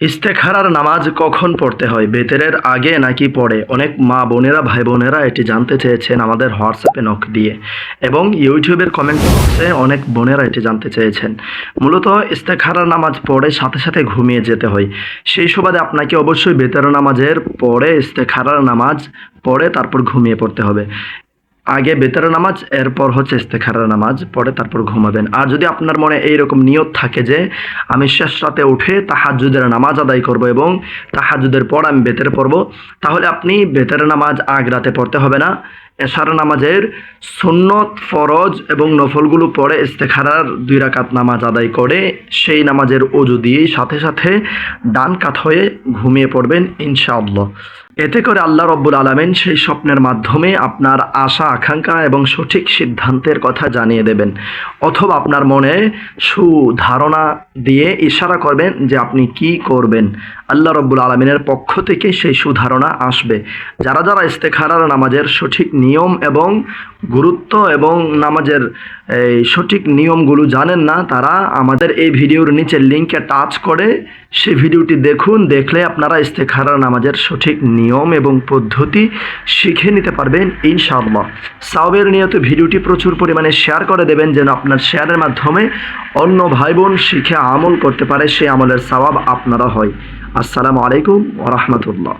ইস্তেখারার নামাজ কখন পড়তে হয়? বেতেরের আগে নাকি পড়ে? অনেক মা বোনেরা ভাই বোনেরা এটি জানতে চেয়েছেন আমাদের হোয়াটসঅ্যাপে নক দিয়ে। এবং ইউটিউবের কমেন্ট বক্সে অনেক বোনেরা এটি জানতে চেয়েছেন। মূলত ইস্তেখারার নামাজ পড়ে সাথে সাথে ঘুমিয়ে যেতে হয়। সেই সুবাদে আপনাকে অবশ্যই বেতের নামাজের পরে ইস্তেখারার নামাজ পড়ে তারপর ঘুমিয়ে পড়তে হবে। আগে বেতরা নামাজ, এরপর হচ্ছে ইস্তেখারার নামাজ, পরে তারপর ঘুমাবেন। আর যদি আপনার মনে এইরকম নিয়ত থাকে যে, আমি শেষ রাতে উঠে তাহাজুদের নামাজ আদায় করব এবং তাহাজুদের পর আমি বেতের পড়ব, তাহলে আপনি বেতের নামাজ আগ রাতে পড়তে হবে না। এশার নামাজের সুন্নত, ফরজ এবং নফলগুলো পড়ে ইস্তেখারার দুই রাকাত নামাজ আদায় করে, সেই নামাজের অজু দিয়েই সাথে সাথে ডান কাত হয়ে ঘুমিয়ে পড়বেন, ইনশাআল্লাহ। এতে করে আল্লাহ রব্বুল আলমেন সেই স্বপ্নের মাধ্যমে আপনার আশা, আকাঙ্ক্ষা এবং সঠিক সিদ্ধান্তের কথা জানিয়ে দেবেন। অথবা আপনার মনে সুধারণা দিয়ে ইশারা করবেন যে আপনি কি করবেন। আল্লাহ রব্বুল আলমিনের পক্ষ থেকে সেই সুধারণা আসবে। যারা যারা ইস্তেখারার নামাজের সঠিক নিয়ম এবং গুরুত্ব এবং নামাজের এই সঠিক নিয়মগুলো জানেন না, তারা আমাদের এই ভিডিওর নিচে লিঙ্কে টাচ করে সেই ভিডিওটি দেখুন। দেখলে আপনারা ইস্তেখারার নামাজের সঠিক নিয়ম এবং পদ্ধতি শিখে নিতে পারবেন, ইনশাআল্লাহ। সাওবের নিয়ত ভিডিওটি প্রচুর পরিমাণে শেয়ার করে দেবেন যেন আপনার শেয়ারের মাধ্যমে অন্য ভাই বোন শিখে আমল করতে পারে সেই আমলের সওয়াব আপনারা হয়। আসসালামু আলাইকুম ওরহমতুল্লাহ